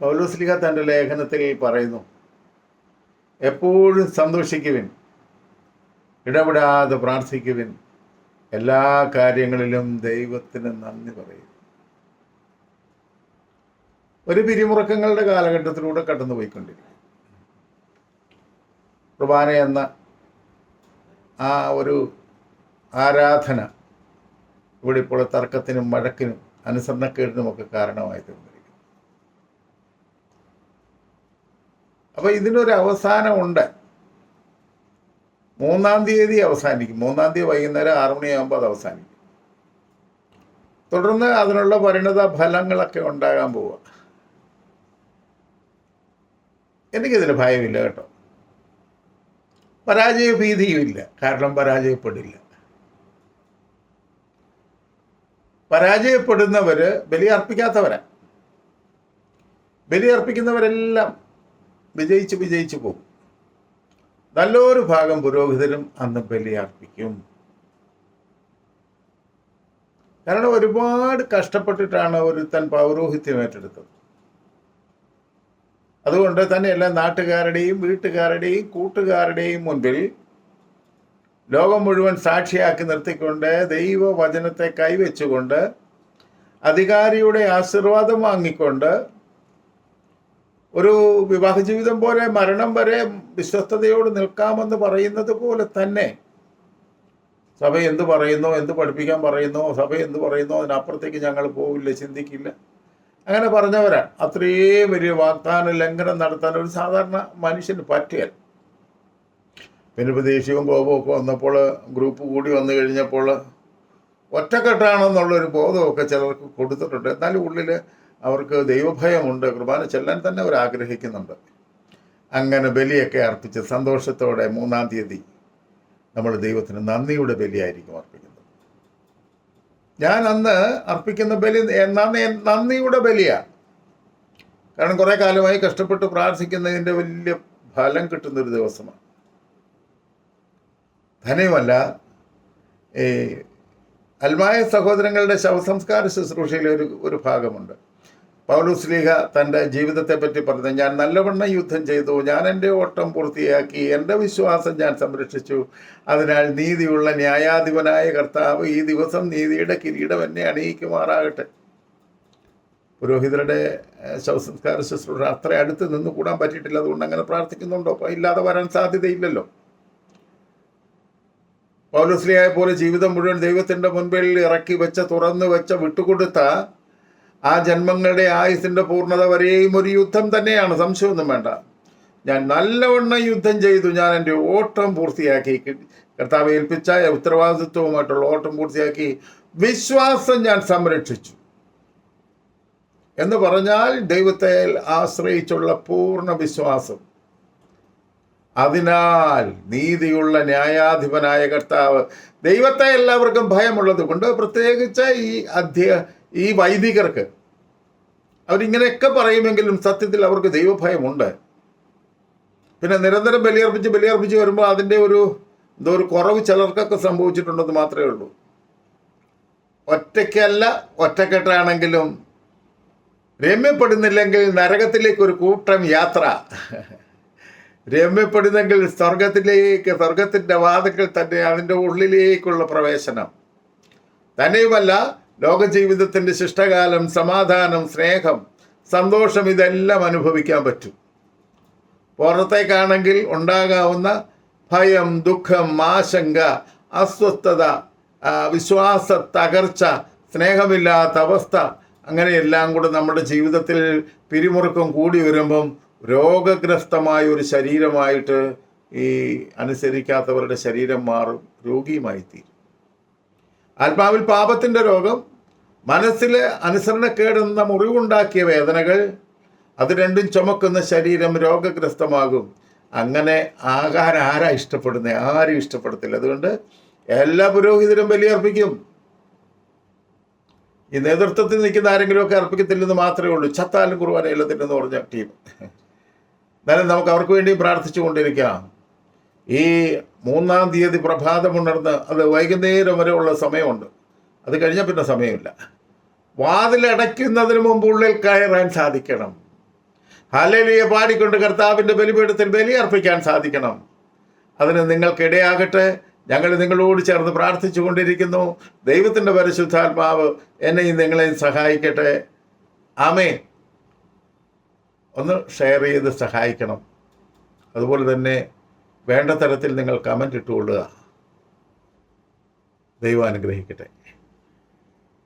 പൗലോസ്ലിഹ തന്റെ ലേഖനത്തിൽ പറയുന്നു എപ്പോഴും സന്തോഷിക്കുവിൻ ഇടപെടാതെ പ്രാർത്ഥിക്കുവിൻ എല്ലാ കാര്യങ്ങളിലും ദൈവത്തിന് നന്ദി പറയും ഒരു പിരിമുറക്കങ്ങളുടെ കാലഘട്ടത്തിലൂടെ കടന്നുപോയിക്കൊണ്ടിരിക്കും കുർബാന എന്ന ആ ഒരു ആരാധന ഇവിടെ ഇപ്പോൾ തർക്കത്തിനും വഴക്കിനും അനുസരണക്കേടിനുമൊക്കെ കാരണമായിട്ടുണ്ട് അപ്പോൾ ഇതിനൊരു അവസാനമുണ്ട്. മൂന്നാം തീയതി അവസാനിക്കും. മൂന്നാം തീയതി വൈകുന്നേരം ആറു മണിയാകുമ്പോൾ അത് അവസാനിക്കും. തുടർന്ന് അതിനുള്ള പരിണത ഫലങ്ങളൊക്കെ ഉണ്ടാകാൻ പോവുക. എനിക്കിതിന് ഭയമില്ല കേട്ടോ. പരാജയ ഭീതിയുമില്ല കാരണം പരാജയപ്പെടില്ല. പരാജയപ്പെടുന്നവർ ബലിയർപ്പിക്കാത്തവരാണ് ബലിയർപ്പിക്കുന്നവരെല്ലാം വിജയിച്ച് വിജയിച്ചു പോകും നല്ലൊരു ഭാഗം പുരോഹിതരും അന്ന് ബലിയർപ്പിക്കും കാരണം ഒരുപാട് കഷ്ടപ്പെട്ടിട്ടാണ് ഒരുത്തൻ പൗരോഹിത്യം ഏറ്റെടുത്തത്. അതുകൊണ്ട് തന്നെയല്ല നാട്ടുകാരുടെയും വീട്ടുകാരുടെയും കൂട്ടുകാരുടെയും മുൻപിൽ ലോകം മുഴുവൻ സാക്ഷിയാക്കി നിർത്തിക്കൊണ്ട് ദൈവവചനത്തെ കൈവച്ചുകൊണ്ട് അധികാരിയുടെ ആശീർവാദം വാങ്ങിക്കൊണ്ട് ഒരു വിവാഹ ജീവിതം പോലെ മരണം വരെ വിശ്വസ്തയോട് നിൽക്കാമെന്ന് പറയുന്നത് പോലെ തന്നെ സഭ എന്ത് പറയുന്നോ എന്ത് പഠിപ്പിക്കാൻ പറയുന്നോ സഭ എന്ത് പറയുന്നോ അതിനപ്പുറത്തേക്ക് ഞങ്ങൾ പോവില്ല ചിന്തിക്കില്ല. അങ്ങനെ പറഞ്ഞവരാണ്. അത്രയും വലിയ വാഗ്ദാന ലംഘനം നടത്താൻ ഒരു സാധാരണ മനുഷ്യന് പറ്റിയാൽ പിന്നെ ഇപ്പോൾ ദേഷ്യവും കോപവും ഒക്കെ വന്നപ്പോൾ ഗ്രൂപ്പ് കൂടി വന്നു കഴിഞ്ഞപ്പോൾ ഒറ്റക്കെട്ടാണെന്നുള്ളൊരു ബോധമൊക്കെ ചിലർക്ക് കൊടുത്തിട്ടുണ്ട്. എന്നാലും ഉള്ളിൽ അവർക്ക് ദൈവഭയമുണ്ട്. കുർബാന ചെല്ലാൻ തന്നെ അവർ ആഗ്രഹിക്കുന്നുണ്ട്. അങ്ങനെ ബലിയൊക്കെ അർപ്പിച്ച് സന്തോഷത്തോടെ മൂന്നാം തീയതി നമ്മൾ ദൈവത്തിന് നന്ദിയുടെ ബലിയായിരിക്കും അർപ്പിക്കുന്നത്. ഞാൻ അന്ന് അർപ്പിക്കുന്ന ബലി നന്ദി നന്ദിയുടെ ബലിയാണ് കാരണം കുറേ കാലമായി കഷ്ടപ്പെട്ട് പ്രാർത്ഥിക്കുന്നതിന്റെ വലിയ ഫലം കിട്ടുന്നൊരു ദിവസമാണ്. ധനയുമല്ല ഈ അൽമായ സഹോദരങ്ങളുടെ ശവസംസ്കാര ശുശ്രൂഷയിലെ ഒരു ഒരു ഭാഗമുണ്ട്. പൗലൂസ് ലീഹ തന്റെ ജീവിതത്തെ പറ്റി പറഞ്ഞു ഞാൻ നല്ലവണ്ണം യുദ്ധം ചെയ്തു ഞാൻ എന്റെ ഓട്ടം പൂർത്തിയാക്കി എന്റെ വിശ്വാസം ഞാൻ സംരക്ഷിച്ചു. അതിനാൽ നീതിയുള്ള ന്യായാധിപനായ കർത്താവ് ഈ ദിവസം നീതിയുടെ കിരീടം എന്നെ അണിയിക്കുമാറാകട്ടെ. പുരോഹിതരുടെ ശവസംസ്കാര ശുശ്രൂഷ അത്ര അടുത്ത് നിന്ന് കൂടാൻ പറ്റിയിട്ടില്ല. അതുകൊണ്ട് അങ്ങനെ പ്രാർത്ഥിക്കുന്നുണ്ടോ? ഇല്ലാതെ വരാൻ സാധ്യതയില്ലല്ലോ. പൗലസ്ലിയായ പോലെ ജീവിതം മുഴുവൻ ദൈവത്തിന്റെ മുൻപിൽ ഇറക്കി വെച്ച തുറന്നു വെച്ച വിട്ടുകൊടുത്ത ആ ജന്മങ്ങളുടെ ആയുസിന്റെ പൂർണത വരെയും ഒരു യുദ്ധം തന്നെയാണ്. സംശയമൊന്നും വേണ്ട. ഞാൻ നല്ലവണ്ണം യുദ്ധം ചെയ്തു. ഞാൻ എന്റെ ഓട്ടം പൂർത്തിയാക്കി. കർത്താവ് ഏൽപ്പിച്ച ഉത്തരവാദിത്വവുമായിട്ടുള്ള ഓട്ടം പൂർത്തിയാക്കി. വിശ്വാസം ഞാൻ സംരക്ഷിച്ചു. എന്ന് പറഞ്ഞാൽ ദൈവത്തെ ആശ്രയിച്ചുള്ള പൂർണ വിശ്വാസം. അതിനാൽ നീതിയുള്ള ന്യായാധിപനായ കർത്താവ് ദൈവത്തെ എല്ലാവർക്കും ഭയമുള്ളത് കൊണ്ട് പ്രത്യേകിച്ച് ഈ അധ്യ ഈ വൈദികർക്ക് അവരിങ്ങനെയൊക്കെ പറയുമെങ്കിലും സത്യത്തിൽ അവർക്ക് ദൈവഭയമുണ്ട്. പിന്നെ നിരന്തരം ബലിയർപ്പിച്ച് ബലിയർപ്പിച്ച് വരുമ്പോൾ അതിന്റെ ഒരു എന്തോ ഒരു കുറവ് ചിലർക്കൊക്കെ സംഭവിച്ചിട്ടുണ്ടെന്ന് മാത്രമേ ഉള്ളൂ. ഒറ്റയ്ക്കല്ല ഒറ്റക്കെട്ടാണെങ്കിലും രമ്യപ്പെടുന്നില്ലെങ്കിൽ നരകത്തിലേക്ക് ഒരു കൂട്ടം യാത്ര. രമ്യപ്പെടുന്നെങ്കിൽ സ്വർഗത്തിലേക്ക് സ്വർഗത്തിന്റെ വാതുക്കൾ തന്നെ അതിന്റെ ഉള്ളിലേക്കുള്ള പ്രവേശനം. തന്നെയുമല്ല ലോക ജീവിതത്തിന്റെ ശിഷ്ടകാലം സമാധാനം സ്നേഹം സന്തോഷം ഇതെല്ലാം അനുഭവിക്കാൻ പറ്റും. പുറത്തേക്കാണെങ്കിൽ ഉണ്ടാകാവുന്ന ഭയം ദുഃഖം ആശങ്ക അസ്വസ്ഥത വിശ്വാസ തകർച്ച സ്നേഹമില്ലാത്ത അവസ്ഥ അങ്ങനെയെല്ലാം കൂടെ നമ്മുടെ ജീവിതത്തിൽ പിരിമുറുക്കം കൂടി വരുമ്പം രോഗഗ്രസ്തമായ ഒരു ശരീരമായിട്ട് ഈ അനുസരിക്കാത്തവരുടെ ശരീരം മാറും രോഗിയുമായി തീരും ആത്മാവിൽ പാപത്തിന്റെ രോഗം മനസ്സിൽ അനുസരണക്കേടെന്ന മുറിവുണ്ടാക്കിയ വേദനകൾ അത് രണ്ടും ചുമക്കുന്ന ശരീരം രോഗഗ്രസ്തമാകും. അങ്ങനെ ആകാരം ആരാ ഇഷ്ടപ്പെടുന്നത് ആരും ഇഷ്ടപ്പെടത്തില്ല. അതുകൊണ്ട് എല്ലാ പുരോഹിതരും ബലിയർപ്പിക്കും. ഈ നേതൃത്വത്തിൽ നിൽക്കുന്ന ആരെങ്കിലുമൊക്കെ അർപ്പിക്കത്തില്ലെന്ന് മാത്രമേ ഉള്ളൂ. ചത്താലും കുർബാന ഇല്ലത്തില്ലെന്ന് പറഞ്ഞ ടീം. എന്നാലും നമുക്ക് അവർക്ക് വേണ്ടി പ്രാർത്ഥിച്ചു കൊണ്ടിരിക്കാം. ഈ മൂന്നാം തീയതി പ്രഭാതമുണർന്ന് അത് വൈകുന്നേരം വരെ ഉള്ള സമയമുണ്ട്. അത് കഴിഞ്ഞാൽ പിന്നെ സമയമില്ല. വാതിലടയ്ക്കുന്നതിന് മുമ്പ് ഉള്ളിൽ കയറാൻ സാധിക്കണം. ഹല്ലേലൂയ പാടിക്കൊണ്ട് കർത്താവിന്റെ ബലിപീഠത്തിൽ ബലി അർപ്പിക്കാൻ സാധിക്കണം. അതിന് നിങ്ങൾക്കിടയാകട്ടെ. ഞങ്ങൾ നിങ്ങളോട് ചേർന്ന് പ്രാർത്ഥിച്ചു കൊണ്ടിരിക്കുന്നു. ദൈവത്തിന്റെ പരിശുദ്ധാത്മാവ് എന്നെയും നിങ്ങളെയും സഹായിക്കട്ടെ. ആമേ ഒന്ന് ഷെയർ ചെയ്ത് സഹായിക്കണം. അതുപോലെ തന്നെ വേണ്ട തരത്തിൽ നിങ്ങൾ കമന്റ് ഇട്ടുകൊള്ളുക. ദൈവം അനുഗ്രഹിക്കട്ടെ.